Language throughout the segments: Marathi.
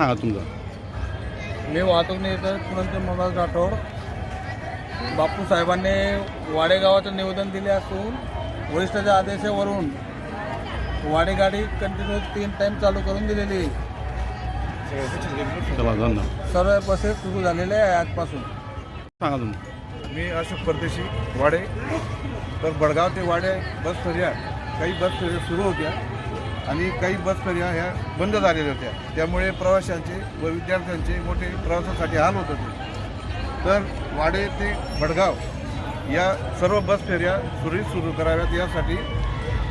सांगा तुमचं? मी वाहतूक नेते पुनंत मनोज राठोड. बापू साहेबांनी वाडे गावाचं निवेदन दिले असून वरिष्ठाच्या आदेशावरून वाडे गाडी कंटिन्यू तीन टाइम चालू करून दिलेली आहे. चला धन्यवाद. सर्व बसेस सुरू झालेले आहे आजपासून. सांगा तुमचं मी अशोक परदेशी वाडे. तर बडगाव ते वाडे बस फेऱ्या काही बस फेऱ्या सुरू होत्या. आणि काही बस फेऱ्या ह्या बंद झालेल्या होत्या. त्यामुळे प्रवाशांचे व विद्यार्थ्यांचे मोठे प्रवासासाठी हाल होत होते. तर वाडे ते भडगाव या सर्व बस फेऱ्या सुरळीत सुरू कराव्यात यासाठी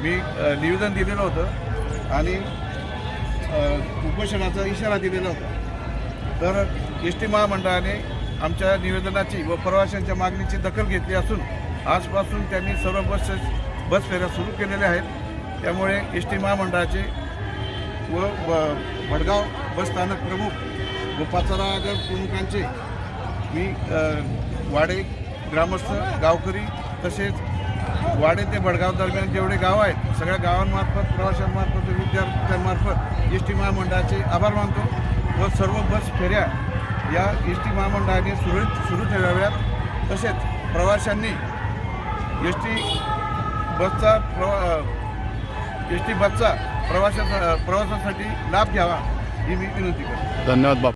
मी निवेदन दिलेलं होतं आणि उपोषणाचा इशारा दिलेला होता. तर एस टी महामंडळाने आमच्या निवेदनाची व प्रवाशांच्या मागणीची दखल घेतली असून आजपासून त्यांनी सर्व बस बस फेऱ्या सुरू केलेल्या आहेत. त्यामुळे एस टी महामंडळाचे व ब- भडगाव बसस्थानक प्रमुख व पाचारागर प्रमुखांचे मी वाडे ग्रामस्थ गावकरी तसेच वाडे ते भडगाव दरम्यान जेवढे गाव आहेत सगळ्या गावांमार्फत प्रवाशांमार्फत विद्यार्थ्यांमार्फत एस टी महामंडळाचे आभार मानतो व सर्व बस फेऱ्या या एस टी महामंडळाने सुरळीत सुरू ठेवाव्यात. तसेच प्रवाशांनी एस टी बसचा प्रवा एस टी बसचा प्रवासा प्रवासासाठी लाभ घ्यावा ही मी विनंती करतो. धन्यवाद बाबा